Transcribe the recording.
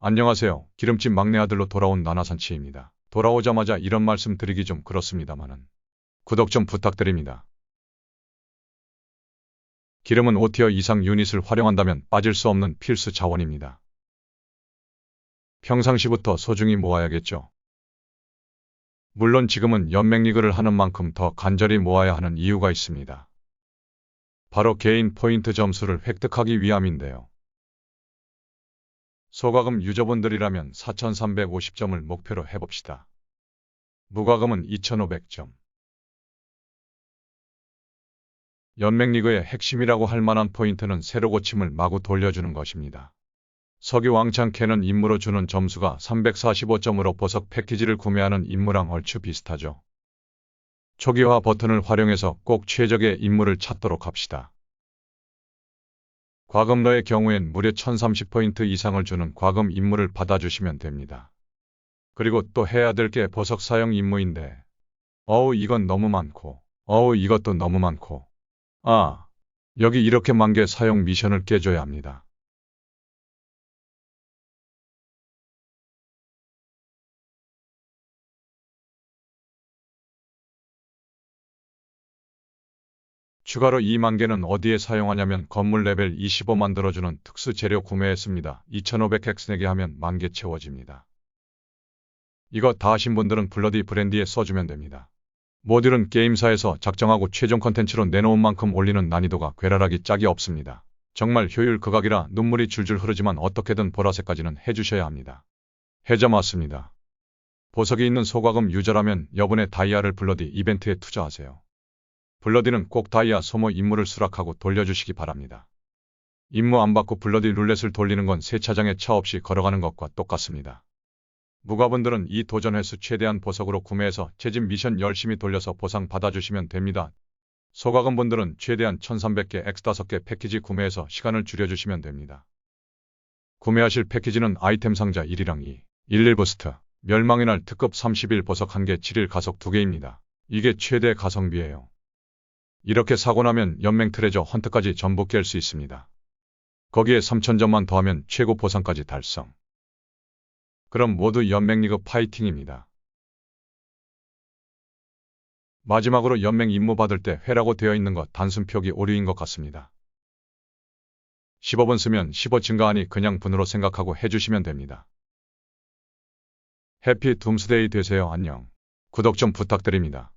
안녕하세요. 기름집 막내 아들로 돌아온 나나산치입니다. 돌아오자마자 이런 말씀 드리기 좀 그렇습니다마는 구독 좀 부탁드립니다. 기름은 5티어 이상 유닛을 활용한다면 빠질 수 없는 필수 자원입니다. 평상시부터 소중히 모아야겠죠. 물론 지금은 연맹리그를 하는 만큼 더 간절히 모아야 하는 이유가 있습니다. 바로 개인 포인트 점수를 획득하기 위함인데요. 소가금 유저분들이라면 4,350점을 목표로 해봅시다. 무과금은 2,500점. 연맹리그의 핵심이라고 할 만한 포인트는 새로 고침을 마구 돌려주는 것입니다. 석유 왕창 캐는 임무로 주는 점수가 345점으로 보석 패키지를 구매하는 임무랑 얼추 비슷하죠. 초기화 버튼을 활용해서 꼭 최적의 임무를 찾도록 합시다. 과금러의 경우엔 무려 1030포인트 이상을 주는 과금 임무를 받아주시면 됩니다. 그리고 또 해야 될 게 보석 사용 임무인데, 어우 이건 너무 많고, 어우 이것도 너무 많고, 아, 여기 이렇게 만개 사용 미션을 깨줘야 합니다. 추가로 2만 개는 어디에 사용하냐면 건물 레벨 25 만들어주는 특수 재료 구매했습니다. 2500X 내게 하면 만 개 채워집니다. 이거 다 하신 분들은 블러디 브랜디에 써주면 됩니다. 모듈은 게임사에서 작정하고 최종 컨텐츠로 내놓은 만큼 올리는 난이도가 괴랄하기 짝이 없습니다. 정말 효율 극악이라 눈물이 줄줄 흐르지만 어떻게든 보라색까지는 해주셔야 합니다. 해자 맞습니다. 보석이 있는 소과금 유저라면 여분의 다이아를 블러디 이벤트에 투자하세요. 블러디는 꼭 다이아 소모 임무를 수락하고 돌려주시기 바랍니다. 임무 안 받고 블러디 룰렛을 돌리는 건 세차장에 차 없이 걸어가는 것과 똑같습니다. 무과분들은 이 도전 횟수 최대한 보석으로 구매해서 재집 미션 열심히 돌려서 보상 받아주시면 됩니다. 소과금 분들은 최대한 1300개 X5개 패키지 구매해서 시간을 줄여주시면 됩니다. 구매하실 패키지는 아이템 상자 1이랑 2, 11 부스트, 멸망의 날 특급 30일 보석 1개 7일 가속 2개입니다. 이게 최대 가성비예요. 이렇게 사고 나면 연맹 트레저 헌트까지 깰수 있습니다. 거기에 3,000점만 더하면 최고 보상까지 달성. 그럼 모두 연맹리그 파이팅입니다. 마지막으로 연맹 임무 받을 때 회라고 되어 있는 것 단순 표기 오류인 것 같습니다. 15분 쓰면 15 증가하니 그냥 분으로 생각하고 해주시면 됩니다. 해피 둠스데이 되세요. 안녕. 구독 좀 부탁드립니다.